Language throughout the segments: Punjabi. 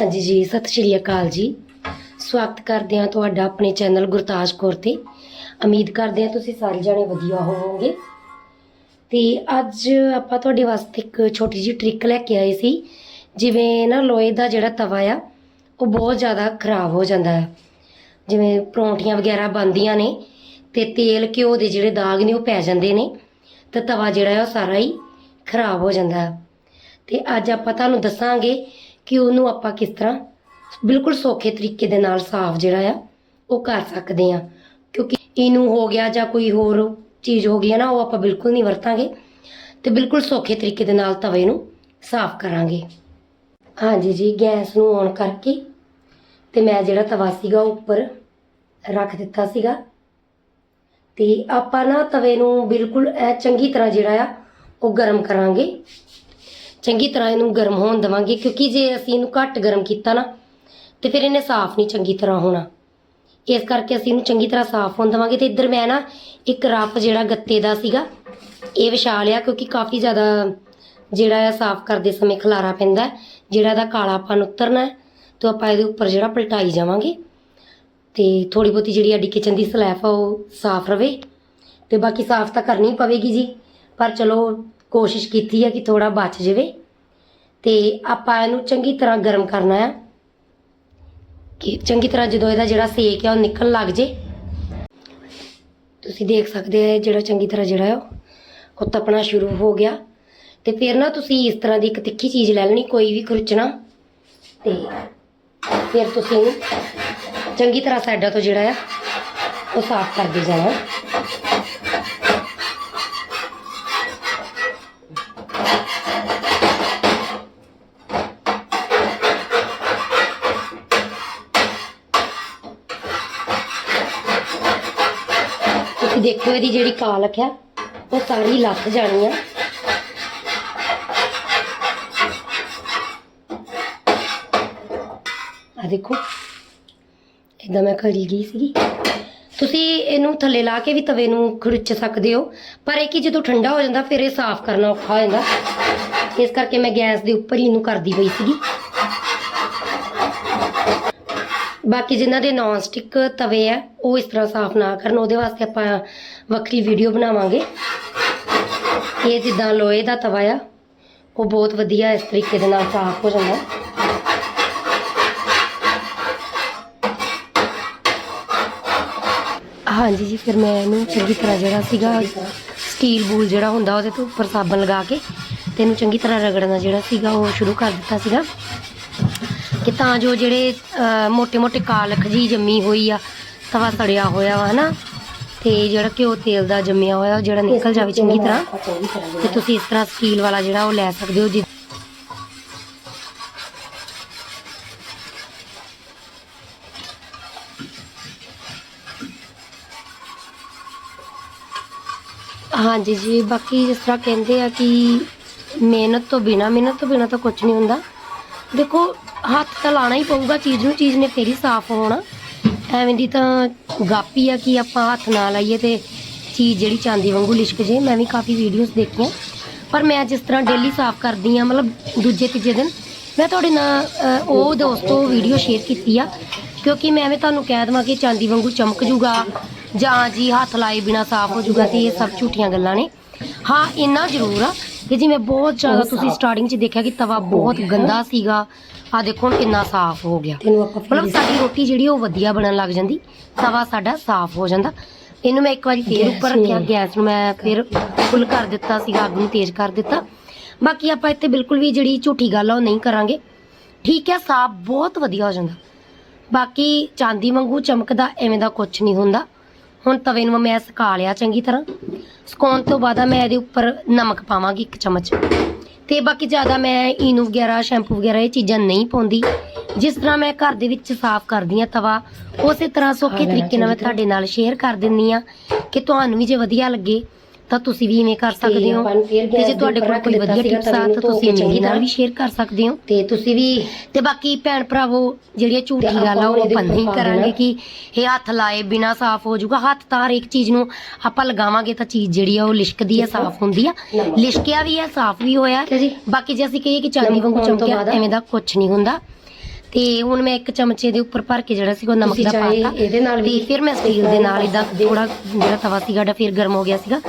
ਹਾਂਜੀ ਜੀ, ਸਤਿ ਸ਼੍ਰੀ ਅਕਾਲ ਜੀ। ਸਵਾਗਤ ਕਰਦੇ ਹਾਂ ਤੁਹਾਡਾ ਆਪਣੇ ਚੈਨਲ ਗੁਰਤਾਜ ਕੌਰ ਤੇ। ਉਮੀਦ ਕਰਦੇ ਹਾਂ ਤੁਸੀਂ ਸਾਰੇ ਜਾਣੇ ਵਧੀਆ ਹੋਵੋਗੇ। ਤੇ ਅੱਜ ਆਪਾਂ ਤੁਹਾਡੇ ਵਾਸਤੇ ਇੱਕ ਛੋਟੀ ਜਿਹੀ ਟ੍ਰਿਕ ਲੈ ਕੇ ਆਏ ਸੀ। ਜਿਵੇਂ ਨਾ ਲੋਹੇ ਦਾ ਜਿਹੜਾ ਤਵਾ ਆ, ਉਹ ਬਹੁਤ ਜ਼ਿਆਦਾ ਖਰਾਬ ਹੋ ਜਾਂਦਾ ਹੈ। ਜਿਵੇਂ ਪਰੌਂਠੀਆਂ ਵਗੈਰਾ ਬਣਦੀਆਂ ਨੇ ਤੇ ਤੇਲ ਘਿਓ ਦੇ ਜਿਹੜੇ ਦਾਗ ਨੇ ਉਹ ਪੈ ਜਾਂਦੇ ਨੇ, ਤੇ ਤਵਾ ਜਿਹੜਾ ਹੈ ਉਹ ਸਾਰਾ ਹੀ ਖਰਾਬ ਹੋ ਜਾਂਦਾ ਹੈ। ਤੇ ਅੱਜ ਆਪਾਂ ਤੁਹਾਨੂੰ ਦੱਸਾਂਗੇ ਕਿ ਉਹਨੂੰ ਆਪਾਂ ਕਿਸ ਤਰ੍ਹਾਂ ਬਿਲਕੁਲ ਸੌਖੇ ਤਰੀਕੇ ਦੇ ਨਾਲ ਸਾਫ਼ ਜਿਹੜਾ ਆ, ਉਹ ਕਰ ਸਕਦੇ ਆ ਕਿਉਂਕਿ ਇਹਨੂੰ ਹੋ ਗਿਆ ਜਾਂ ਕੋਈ ਹੋਰ ਚੀਜ਼ ਹੋ ਗਈ ਹੈ ਨਾ, ਉਹ ਆਪਾਂ ਬਿਲਕੁਲ ਨਹੀਂ ਵਰਤਾਂਗੇ ਤੇ ਬਿਲਕੁਲ ਸੌਖੇ ਤਰੀਕੇ ਦੇ ਨਾਲ ਤਵੇ ਨੂੰ ਸਾਫ਼ ਕਰਾਂਗੇ। ਹਾਂਜੀ ਜੀ, ਗੈਸ ਨੂੰ ਔਨ ਕਰਕੇ ਤੇ ਮੈਂ ਜਿਹੜਾ ਤਵਾ ਸੀਗਾ ਉਹ ਉੱਪਰ ਰੱਖ ਦਿੱਤਾ ਸੀਗਾ। ਤੇ ਆਪਾਂ ਨਾ ਤਵੇ ਨੂੰ ਬਿਲਕੁਲ ਐ ਚੰਗੀ ਤਰ੍ਹਾਂ ਜਿਹੜਾ ਆ, ਉਹ ਗਰਮ ਕਰਾਂਗੇ। ਚੰਗੀ ਤਰ੍ਹਾਂ ਇਹਨੂੰ ਗਰਮ ਹੋਣ ਦੇਵਾਂਗੇ ਕਿਉਂਕਿ ਜੇ ਅਸੀਂ ਇਹਨੂੰ ਘੱਟ ਗਰਮ ਕੀਤਾ ਨਾ ਤੇ ਫਿਰ ਇਹਨੇ ਸਾਫ਼ ਨਹੀਂ ਚੰਗੀ ਤਰ੍ਹਾਂ ਹੋਣਾ। ਇਸ ਕਰਕੇ ਅਸੀਂ ਇਹਨੂੰ ਚੰਗੀ ਤਰ੍ਹਾਂ ਸਾਫ਼ ਹੋਣ ਦੇਵਾਂਗੇ ਤੇ ਇੱਧਰ ਮੈਂ ਨਾ ਇੱਕ ਰੱਫ ਜਿਹੜਾ ਗੱਤੇ ਦਾ ਸੀਗਾ ਇਹ ਵਿਛਾ ਲਿਆ ਕਿਉਂਕਿ ਕਾਫੀ ਜ਼ਿਆਦਾ ਜਿਹੜਾ ਆ ਸਾਫ਼ ਕਰਦੇ ਸਮੇਂ ਖਲਾਰਾ ਪੈਂਦਾ ਜਿਹੜਾ ਇਹਦਾ ਕਾਲਾਪਨ ਉਤਰਨਾ ਹੈ, ਤੇ ਆਪਾਂ ਇਹਦੇ ਉੱਪਰ ਜਿਹੜਾ ਪਲਟਾਈ ਜਾਵਾਂਗੇ। ਤੇ ਥੋੜੀ ਬਹੁਤੀ ਜਿਹੜੀ ਸਾਡੀ ਕਿਚਨ ਦੀ ਸਲੈਫ ਆ ਉਹ ਸਾਫ਼ ਰਵੇ ਤੇ ਬਾਕੀ ਸਾਫ਼ ਤਾਂ ਕਰਨੀ ਪਵੇਗੀ ਜੀ ਪਰ ਚਲੋ ਕੋਸ਼ਿਸ਼ ਕੀਤੀ ਹੈ ਕਿ ਥੋੜਾ ਬਚ ਜਾਵੇ ਤੇ ਆਪਾਂ ਇਹਨੂੰ ਚੰਗੀ ਤਰ੍ਹਾਂ ਗਰਮ ਕਰਨਾ ਆ। ਕਿ ਚੰਗੀ ਤਰ੍ਹਾਂ ਜਦੋਂ ਇਹਦਾ ਜਿਹੜਾ ਸੇਕ ਆ ਉਹ ਨਿਕਲਣ ਲੱਗ ਜੇ। ਤੁਸੀਂ ਦੇਖ ਸਕਦੇ ਆ ਜਿਹੜਾ ਚੰਗੀ ਤਰ੍ਹਾਂ ਜਿਹੜਾ ਆ, ਉਹ ਤਪਣਾ ਸ਼ੁਰੂ ਹੋ ਗਿਆ। ਤੇ ਫਿਰ ਨਾ ਤੁਸੀਂ ਇਸ ਤਰ੍ਹਾਂ ਦੀ ਇੱਕ ਤਿੱਖੀ ਚੀਜ਼ ਲੈ ਲੈਣੀ, ਕੋਈ ਵੀ ਖੁਰਚਣਾ ਤੇ ਫਿਰ ਤੁਸੀਂ ਇਹਨੂੰ ਚੰਗੀ ਤਰ੍ਹਾਂ ਸਾਈਡਾਂ ਤੋਂ ਜਿਹੜਾ ਆ, ਉਹ ਸਾਫ਼ ਕਰਦੇ ਜਾਣਾ। ਦੇਖੋ ਇਹਦੀ ਜਿਹੜੀ ਕਾਲਖ ਆ, ਉਹ ਸਾਰੀ ਲੱਥ ਜਾਣੀ ਆ। ਆ ਦੇਖੋ ਇਦਾਂ ਮੈਂ ਕਰੀ ਗਈ ਸੀਗੀ। ਤੁਸੀਂ ਇਹਨੂੰ ਥੱਲੇ ਲਾ ਕੇ ਵੀ ਤਵੇ ਨੂੰ ਖੁਰਚ ਸਕਦੇ ਹੋ, ਪਰ ਇਹ ਕਿ ਜਦੋਂ ਠੰਡਾ ਹੋ ਜਾਂਦਾ, ਫਿਰ ਇਹ ਸਾਫ਼ ਕਰਨਾ ਔਖਾ ਹੋ ਜਾਂਦਾ। ਇਸ ਕਰਕੇ ਮੈਂ ਗੈਸ ਦੇ ਉੱਪਰ ਹੀ ਇਹਨੂੰ ਕਰਦੀ ਪਈ ਸੀਗੀ। ਬਾਕੀ ਜਿਨ੍ਹਾਂ ਦੇ ਨਾਨ ਸਟਿਕ ਤਵੇ ਆ, ਉਹ ਇਸ ਤਰ੍ਹਾਂ ਸਾਫ਼ ਨਾ ਕਰਨ, ਉਹਦੇ ਵਾਸਤੇ ਆਪਾਂ ਵੱਖਰੀ ਵੀਡੀਓ ਬਣਾਵਾਂਗੇ। ਇਹ ਜਿੱਦਾਂ ਲੋਹੇ ਦਾ ਤਵਾ ਆ, ਉਹ ਬਹੁਤ ਵਧੀਆ ਇਸ ਤਰੀਕੇ ਦੇ ਨਾਲ ਸਾਫ਼ ਹੋ ਜਾਂਦਾ। ਹਾਂਜੀ ਜੀ, ਫਿਰ ਮੈਂ ਇਹਨੂੰ ਚੰਗੀ ਤਰ੍ਹਾਂ ਜਿਹੜਾ ਸੀਗਾ ਸਟੀਲ ਬੂਲ ਜਿਹੜਾ ਹੁੰਦਾ, ਉਹਦੇ ਤੋਂ ਉੱਪਰ ਸਾਬਣ ਲਗਾ ਕੇ, ਤੇ ਇਹਨੂੰ ਚੰਗੀ ਤਰ੍ਹਾਂ ਰਗੜਨਾ ਜਿਹੜਾ ਸੀਗਾ, ਉਹ ਸ਼ੁਰੂ ਕਰ ਦਿੱਤਾ ਸੀਗਾ। ਕਿ ਤਾਂ ਜੋ ਜਿਹੜੇ ਮੋਟੇ ਮੋਟੇ ਕਾਲਖ ਜੀ ਜੰਮੀ ਹੋਈ ਆ ਤਵਾ ਸੜਿਆ ਹੋਇਆ ਵਾ ਹਨਾ? ਤੇ ਜਿਹੜਾ ਘਿਓ ਤੇਲ ਦਾ ਜੰਮਿਆ ਹੋਇਆ ਜਿਹੜਾ ਨਿਕਲ ਜਾਵੇ ਚੰਗੀ ਤਰ੍ਹਾਂ ਤੇ ਤੁਸੀਂ ਇਸ ਤਰ੍ਹਾਂ ਸਟੀਲ ਵਾਲਾ ਜਿਹੜਾ ਉਹ ਲੈ ਸਕਦੇ ਹੋ ਜੀ ਹਾਂਜੀ ਜੀ ਬਾਕੀ ਜਿਸ ਤਰ੍ਹਾਂ ਕਹਿੰਦੇ ਆ ਕਿ ਮਿਹਨਤ ਤੋਂ ਬਿਨਾ ਮਿਹਨਤ ਤੋਂ ਬਿਨਾ ਤਾਂ ਕੁਝ ਨਹੀਂ ਹੁੰਦਾ। ਦੇਖੋ ਤਾਂ ਲਾਣਾ ਹੀ ਪਊਗਾ ਚੀਜ਼ ਨੂੰ ਚੀਜ਼ ਨੇ ਫੇਰ ਹੀ ਸਾਫ਼ ਹੋਣਾ। ਐਵੇਂ ਦੀ ਤਾਂ ਗਾਪੀ ਆ ਕਿ ਆਪਾਂ ਹੱਥ ਨਾ ਲਾਈਏ ਤੇ ਚੀਜ਼ ਜਿਹੜੀ ਚਾਂਦੀ ਵਾਂਗੂ ਲਿਸ਼ਕ ਜੇ। ਮੈਂ ਵੀ ਕਾਫੀ ਵੀਡੀਓਜ਼ ਦੇਖੀਆਂ। ਪਰ ਮੈਂ ਜਿਸ ਤਰ੍ਹਾਂ ਡੇਲੀ ਸਾਫ਼ ਕਰਦੀ ਆ ਮਤਲਬ ਦੂਜੇ ਤੀਜੇ ਦਿਨ ਮੈਂ ਤੁਹਾਡੇ ਨਾਲ ਉਹ ਦੋਸਤੋ ਵੀਡੀਓ ਸ਼ੇਅਰ ਕੀਤੀ ਆ। ਕਿਉਂਕਿ ਮੈਂ ਐਵੇਂ ਤੁਹਾਨੂੰ ਕਹਿ ਦਵਾਂ ਕਿ ਚਾਂਦੀ ਵਾਂਗੂ ਚਮਕ ਜੂਗਾ ਜਾਂ ਜੀ ਹੱਥ ਲਾਏ ਬਿਨਾ ਸਾਫ਼ ਹੋ ਜੂਗਾ ਤੇ ਇਹ ਸਭ ਝੂਠੀਆਂ ਗੱਲਾਂ ਨੇ। ਹਾਂ ਇੰਨਾ ਜ਼ਰੂਰ ਆ ਕਿ ਜਿਵੇਂ ਬਹੁਤ ਜ਼ਿਆਦਾ ਤੁਸੀਂ ਸਟਾਰਟਿੰਗ 'ਚ ਦੇਖਿਆ ਕਿ ਤਵਾ ਬਹੁਤ ਗੰਦਾ ਸੀਗਾ ਆ ਦੇਖੋ ਹੁਣ ਕਿੰਨਾ ਸਾਫ਼ ਹੋ ਗਿਆ। ਮਤਲਬ ਸਾਡੀ ਰੋਟੀ ਜਿਹੜੀ ਉਹ ਵਧੀਆ ਬਣਨ ਲੱਗ ਜਾਂਦੀ ਤਵਾ ਸਾਡਾ ਸਾਫ਼ ਹੋ ਜਾਂਦਾ। ਇਹਨੂੰ ਮੈਂ ਇੱਕ ਵਾਰੀ ਫੇਰ ਉੱਪਰ ਰੱਖਿਆ ਗੈਸ ਨੂੰ ਮੈਂ ਫਿਰ ਫੁੱਲ ਕਰ ਦਿੱਤਾ ਸੀਗਾ ਅੱਗ ਨੂੰ ਤੇਜ਼ ਕਰ ਦਿੱਤਾ। ਬਾਕੀ ਆਪਾਂ ਇੱਥੇ ਬਿਲਕੁਲ ਵੀ ਜਿਹੜੀ ਝੂਠੀ ਗੱਲ ਆ ਉਹ ਨਹੀਂ ਕਰਾਂਗੇ। ਠੀਕ ਹੈ ਸਾਫ਼ ਬਹੁਤ ਵਧੀਆ ਹੋ ਜਾਂਦਾ। ਬਾਕੀ ਚਾਂਦੀ ਵਾਂਗੂ ਚਮਕਦਾ ਐਵੇਂ ਦਾ ਕੁਝ ਨਹੀਂ ਹੁੰਦਾ। ਹੁਣ ਤਵੇ ਨੂੰ ਮੈਂ ਸੁਕਾ ਲਿਆ ਚੰਗੀ ਤਰ੍ਹਾਂ। ਸੁਕਾਉਣ ਤੋਂ ਬਾਅਦ ਮੈਂ ਇਹਦੇ ਉੱਪਰ ਨਮਕ ਪਾਵਾਂਗੀ ਇੱਕ ਚਮਚ। ਤੇ ਬਾਕੀ ਜ਼ਿਆਦਾ ਮੈਂ ਈਨੋ ਵਗੈਰਾ ਸ਼ੈਂਪੂ ਵਗੈਰਾ ਇਹ ਚੀਜ਼ਾਂ ਨਹੀਂ ਪਾਉਂਦੀ। ਜਿਸ ਤਰ੍ਹਾਂ ਮੈਂ ਘਰ ਦੇ ਵਿੱਚ ਸਾਫ਼ ਕਰਦੀ ਆ ਤਵਾ ਉਸੇ ਤਰ੍ਹਾਂ ਸੌਖੇ ਤਰੀਕੇ ਨਾਲ ਮੈਂ ਤੁਹਾਡੇ ਨਾਲ ਸ਼ੇਅਰ ਕਰ ਦਿੰਨੀ ਆ ਕਿ ਤੁਹਾਨੂੰ ਵੀ ਜੇ ਵਧੀਆ ਲੱਗੇ ਤਾਂ ਤੁਸੀਂ ਵੀ ਇਵੇਂ ਕਰ ਸਕਦੇ ਹੋ। ਤੇ ਜੇ ਤੁਹਾਡੇ ਕੋਲ ਕੋਈ ਵਧੀਆ ਟਿਪਸ ਆ ਤਾਂ ਤੁਸੀਂ ਮੇਰੇ ਨਾਲ ਵੀ ਸ਼ੇਅਰ ਕਰ ਸਕਦੇ ਹੋ। ਤੇ ਤੁਸੀਂ ਵੀ ਤੇ ਬਾਕੀ ਭੈਣ ਭਰਾਵੋ ਜਿਹੜੀਆਂ ਝੂਠੀ ਗੱਲ ਉਹ ਆਪਾਂ ਨਹੀਂ ਕਰਾਂਗੇ ਕਿ ਇਹ ਹੱਥ ਲਾਏ ਬਿਨਾ ਸਾਫ਼ ਹੋ ਜਾਊਗਾ। ਹੱਥ ਤਾਂ ਹਰੇਕ ਚੀਜ਼ ਨੂੰ ਆਪਾਂ ਲਗਾਵਾਂਗੇ ਤਾਂ ਚੀਜ਼ ਜਿਹੜੀ ਆ ਉਹ ਲਿਸ਼ਕਦੀ ਆ ਸਾਫ਼ ਹੁੰਦੀ ਆ। ਲਿਸ਼ਕਿਆ ਵੀ ਆ ਸਾਫ਼ ਵੀ ਹੋਇਆ। ਬਾਕੀ ਜੇ ਅਸੀਂ ਕਹੀਏ ਕਿ ਚਾਂਦੀ ਵਾਂਗੂ ਚਮਕਿਆ ਐਵੇਂ ਦਾ ਕੁਝ ਨਹੀਂ ਹੁੰਦਾ। ਤੇ ਹੁਣ ਮੈਂ ਇੱਕ ਚਮਚੇ ਦੇ ਉੱਪਰ ਭਰ ਕੇ ਜਿਹੜਾ ਸੀਗਾ ਉਹ ਨਮਕ ਦਾ ਪਾਤਾ। ਇਹਦੇ ਨਾਲ ਵੀ ਫਿਰ ਮੈਂ ਸਟੀਲ ਦੇ ਨਾਲ ਇਦਾਂ ਥੋੜਾ ਜਿਹੜਾ ਤਵਾ ਸੀਗਾ ਡਾ ਫਿਰ ਗਰਮ ਹੋ ਗਿਆ ਸੀਗਾ।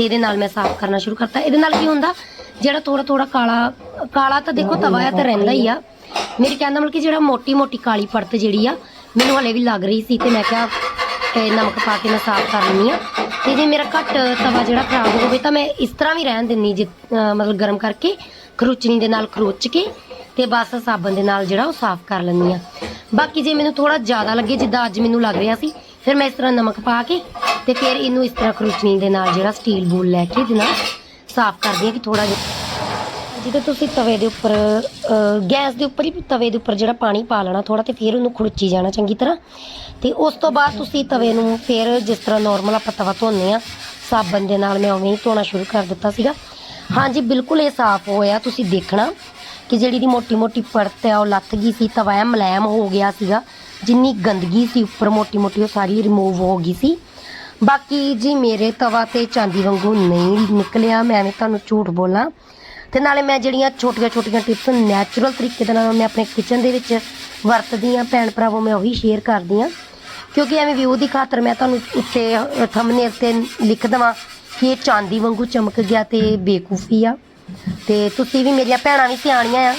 ਤੇ ਇਹਦੇ ਨਾਲ ਮੈਂ ਸਾਫ਼ ਕਰਨਾ ਸ਼ੁਰੂ ਕਰਤਾ। ਇਹਦੇ ਨਾਲ ਕੀ ਹੁੰਦਾ, ਜਿਹੜਾ ਥੋੜਾ ਥੋੜਾ ਕਾਲਾ ਕਾਲਾ ਤਾਂ ਦੇਖੋ ਤਵਾ ਆ ਤਾਂ ਰਹਿੰਦਾ ਹੀ ਆ। ਮੇਰੇ ਕਹਿੰਦਾ ਮਤਲਬ ਕਿ ਜਿਹੜਾ ਮੋਟੀ ਮੋਟੀ ਕਾਲੀ ਪਰਤ ਜਿਹੜੀ ਆ, ਮੈਨੂੰ ਹਲੇ ਵੀ ਲੱਗ ਰਹੀ ਸੀ ਤੇ ਮੈਂ ਕਿਹਾ ਇਹ ਨਮਕ ਪਾ ਕੇ ਮੈਂ ਸਾਫ਼ ਕਰ ਲੈਂਦੀ ਆ। ਤੇ ਜੇ ਮੇਰਾ ਘੱਟ ਤਵਾ ਜਿਹੜਾ ਖਰਾਬ ਹੋਵੇ ਤਾਂ ਮੈਂ ਇਸ ਤਰ੍ਹਾਂ ਵੀ ਰਹਿਣ ਦਿੰਨੀ ਜਿ ਮਤਲਬ ਗਰਮ ਕਰਕੇ, ਖਰੁਚਣੀ ਦੇ ਨਾਲ ਖਰੋਚ ਕੇ ਤੇ ਬਸ ਸਾਬਣ ਦੇ ਨਾਲ ਜਿਹੜਾ ਉਹ ਸਾਫ਼ ਕਰ ਲੈਂਦੀ ਆ। ਬਾਕੀ ਜੇ ਮੈਨੂੰ ਥੋੜਾ ਜ਼ਿਆਦਾ ਲੱਗੇ, ਜਿੱਦਾਂ ਅੱਜ ਮੈਨੂੰ ਲੱਗ ਰਿਹਾ ਸੀ, ਫਿਰ ਮੈਂ ਇਸ ਤਰ੍ਹਾਂ ਨਮਕ ਪਾ ਕੇ ਤੇ ਫਿਰ ਇਹਨੂੰ ਇਸ ਤਰ੍ਹਾਂ ਖਰੁਚਨੀ ਦੇ ਨਾਲ ਜਿਹੜਾ ਸਟੀਲ ਬੂਲ ਲੈ ਕੇ ਇਹਦੇ ਨਾਲ ਸਾਫ਼ ਕਰਦੀ ਆ ਕਿ ਥੋੜਾ ਜਿਹਾ ਜਦੋਂ ਤੁਸੀਂ ਤਵੇ ਦੇ ਉੱਪਰ ਗੈਸ ਦੇ ਉੱਪਰ ਹੀ ਤਵੇ ਦੇ ਉੱਪਰ ਜਿਹੜਾ ਪਾਣੀ ਪਾ ਲੈਣਾ ਥੋੜਾ ਤੇ ਫਿਰ ਉਹਨੂੰ ਖੁਰਚੀ ਜਾਣਾ ਚੰਗੀ ਤਰ੍ਹਾਂ। ਤੇ ਉਸ ਤੋਂ ਬਾਅਦ ਤੁਸੀਂ ਤਵੇ ਨੂੰ ਫਿਰ ਜਿਸ ਤਰ੍ਹਾਂ ਨਾਰਮਲ ਆਪਾਂ ਤਵਾ ਧੋਨੇ ਆ, ਸਾਬਣ ਦੇ ਨਾਲ ਮੈਂ ਉਵੇਂ ਹੀ ਧੋਣਾ ਸ਼ੁਰੂ ਕਰ ਦਿੱਤਾ ਸੀਗਾ। ਹਾਂਜੀ, ਬਿਲਕੁਲ ਇਹ ਸਾਫ਼ ਹੋਇਆ, ਤੁਸੀਂ ਦੇਖਣਾ ਕਿ ਜਿਹੜੀ ਦੀ ਮੋਟੀ ਮੋਟੀ ਪਰਤ ਹੈ, ਉਹ ਲੱਥ ਗਈ ਸੀ, ਤਵਾ ਮਲੈਮ ਹੋ ਗਿਆ ਸੀਗਾ। ਜਿੰਨੀ ਗੰਦਗੀ ਸੀ, ਉੱਪਰ ਮੋਟੀ ਮੋਟੀ ਉਹ ਸਾਰੀ ਰਿਮੂਵ ਹੋ ਗਈ ਸੀ। ਬਾਕੀ ਜੀ ਮੇਰੇ ਤਵਾ ਤੇ ਚਾਂਦੀ ਵਾਂਗੂ ਨਹੀਂ ਨਿਕਲਿਆ, ਮੈਂ ਐਵੇਂ ਤੁਹਾਨੂੰ ਝੂਠ ਬੋਲਾਂ। ਤੇ ਨਾਲੇ ਮੈਂ ਜਿਹੜੀਆਂ ਛੋਟੀਆਂ ਛੋਟੀਆਂ ਟਿਪਸ ਨੈਚੁਰਲ ਤਰੀਕੇ ਦੇ ਨਾਲ ਮੈਂ ਆਪਣੇ ਕਿਚਨ ਦੇ ਵਿੱਚ ਵਰਤਦੀ ਆ ਭੈਣ ਭਰਾਵੋ, ਮੈਂ ਉਹੀ ਸ਼ੇਅਰ ਕਰਦੀ ਆ ਕਿਉਂਕਿ ਐਵੇਂ ਵਿਊ ਦੀ ਖਾਤਰ ਮੈਂ ਤੁਹਾਨੂੰ ਉੱਤੇ ਥੰਬਨੇਲ ਤੇ ਲਿਖ ਦਵਾਂ ਕਿ ਇਹ ਚਾਂਦੀ ਵਾਂਗੂ ਚਮਕ ਗਿਆ ਤੇ ਬੇਕੂਫੀ ਆ। ਤੇ ਤੁਸੀਂ ਵੀ ਮੇਰੀਆਂ ਭੈਣਾਂ ਵੀ ਸਿਆਣੀਆਂ ਆ,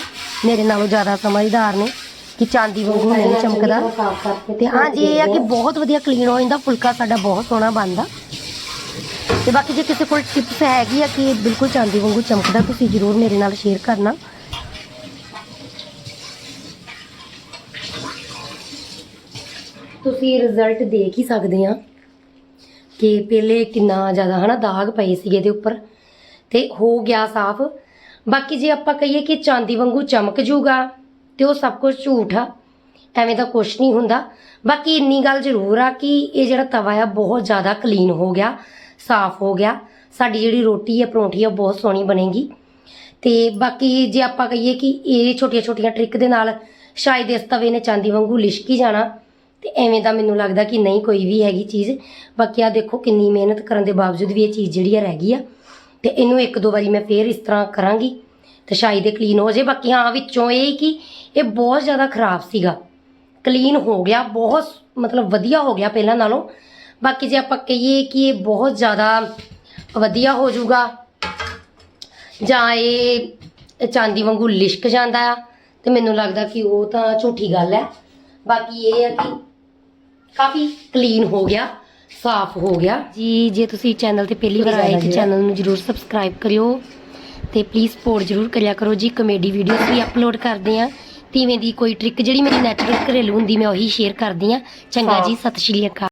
ਮੇਰੇ ਨਾਲੋਂ ਜ਼ਿਆਦਾ ਸਮਝਦਾਰ ਨੇ। ਕਿ ਚਾਂਦੀ ਵਾਂਗੂ ਨਹੀਂ ਚਮਕਦਾ। ਤੇ ਹਾਂਜੀ ਇਹ ਆ ਕਿ ਬਹੁਤ ਵਧੀਆ ਕਲੀਨ ਹੋ ਜਾਂਦਾ। ਫੁਲਕਾ ਸਾਡਾ ਬਹੁਤ ਸੋਹਣਾ ਬਣਦਾ। ਤੇ ਬਾਕੀ ਜੇ ਕਿਸੇ ਕੋਲ ਟਿਪਸ ਹੈਗੀ ਆ ਕਿ ਬਿਲਕੁਲ ਚਾਂਦੀ ਵਾਂਗੂ ਚਮਕਦਾ ਤੁਸੀਂ ਜਰੂਰ ਮੇਰੇ ਨਾਲ ਸ਼ੇਅਰ ਕਰਨਾ। ਤੁਸੀਂ ਰਿਜ਼ਲਟ ਦੇਖ ਹੀ ਸਕਦੇ ਆ ਕਿ ਪਹਿਲੇ ਕਿੰਨਾ ਜ਼ਿਆਦਾ ਹਨਾ ਦਾਗ ਪਏ ਸੀਗੇ ਇਹਦੇ ਉੱਪਰ। ਤੇ ਹੋ ਗਿਆ ਸਾਫ਼। ਬਾਕੀ ਜੇ ਆਪਾਂ ਕਹੀਏ ਕਿ ਚਾਂਦੀ ਵਾਂਗੂ ਚਮਕ ਜੂਗਾ ਤੇ ਉਹ ਸਭ ਕੁਝ ਝੂਠ ਆ। ਐਵੇਂ ਦਾ ਕੁਝ ਨਹੀਂ ਹੁੰਦਾ। ਬਾਕੀ ਇੰਨੀ ਗੱਲ ਜ਼ਰੂਰ ਆ ਕਿ ਇਹ ਜਿਹੜਾ ਤਵਾ ਆ, ਬਹੁਤ ਜ਼ਿਆਦਾ ਕਲੀਨ ਹੋ ਗਿਆ, ਸਾਫ਼ ਹੋ ਗਿਆ। ਸਾਡੀ ਜਿਹੜੀ ਰੋਟੀ ਹੈ ਪਰੌਂਠੀ ਆ ਬਹੁਤ ਸੋਹਣੀ ਬਣੇਗੀ। ਤੇ ਬਾਕੀ ਜੇ ਆਪਾਂ ਕਹੀਏ ਕਿ ਇਹ ਛੋਟੀਆਂ ਛੋਟੀਆਂ ਟ੍ਰਿਕ ਦੇ ਨਾਲ ਸ਼ਾਇਦ ਇਸ ਤਵੇ ਨੇ ਚਾਂਦੀ ਵਾਂਗੂ ਲਿਸ਼ਕੀ ਜਾਣਾ, ਤੇ ਐਵੇਂ ਦਾ ਮੈਨੂੰ ਲੱਗਦਾ ਕਿ ਨਹੀਂ ਕੋਈ ਵੀ ਹੈਗੀ ਚੀਜ਼। ਬਾਕੀ ਆ ਦੇਖੋ ਕਿੰਨੀ ਮਿਹਨਤ ਕਰਨ ਦੇ ਬਾਵਜੂਦ ਵੀ ਇਹ ਚੀਜ਼ ਜਿਹੜੀ ਆ ਰਹਿ ਗਈ ਆ। ਤੇ ਇਹਨੂੰ ਇੱਕ ਦੋ ਵਾਰੀ ਮੈਂ ਫੇਰ ਇਸ ਤਰ੍ਹਾਂ ਕਰਾਂਗੀ। ਤੇ ਸ਼ਾਇਦ ਇਹ ਕਲੀਨ ਹੋ ਜਾਏ ਬਾਕੀ ਹਾਂ ਵਿੱਚੋਂ ਇਹ ਕਿ ਇਹ ਬਹੁਤ ਜ਼ਿਆਦਾ ਖਰਾਬ ਸੀਗਾ। ਕਲੀਨ ਹੋ ਗਿਆ ਬਹੁਤ ਮਤਲਬ ਵਧੀਆ ਹੋ ਗਿਆ ਪਹਿਲਾਂ ਨਾਲੋਂ। ਬਾਕੀ ਜੇ ਆਪਾਂ ਕਹੀਏ ਕਿ ਇਹ ਬਹੁਤ ਜ਼ਿਆਦਾ ਵਧੀਆ ਹੋ ਜਾਊਗਾ ਜਾਂ ਇਹ ਚਾਂਦੀ ਵਾਂਗੂ ਲਿਸ਼ਕ ਜਾਂਦਾ ਆ ਤੇ ਮੈਨੂੰ ਲੱਗਦਾ ਕਿ ਉਹ ਤਾਂ ਝੂਠੀ ਗੱਲ ਹੈ। ਬਾਕੀ ਇਹ ਹੈ ਕਿ ਕਾਫੀ ਕਲੀਨ ਹੋ ਗਿਆ ਸਾਫ਼ ਹੋ ਗਿਆ। ਜੀ ਜੇ ਤੁਸੀਂ ਚੈਨਲ ਤੇ ਪਹਿਲੀ ਵਾਰ ਆਏ ਤੇ ਚੈਨਲ ਨੂੰ ਜਰੂਰ ਸਬਸਕ੍ਰਾਈਬ ਕਰਿਓ। ਤੇ ਪਲੀਜ਼ ਸਪੋਰਟ ਜਰੂਰ ਕਰਿਆ ਕਰੋ ਜੀ। ਕਮੇਡੀ ਵੀਡੀਓਜ਼ ਵੀ ਅਪਲੋਡ ਕਰਦੇ ਆ ਤਿਵੇਂ ਦੀ ਕੋਈ ਟ੍ਰਿਕ ਜਿਹੜੀ ਮੇਰੀ ਨੈਚੁਰਲ ਘਰੇਲੂ ਹੁੰਦੀ ਮੈਂ ਉਹੀ ਸ਼ੇਅਰ ਕਰਦੀ ਆ ਚੰਗਾ ਜੀ ਸਤਿ ਸ਼੍ਰੀ ਅਕਾਲ।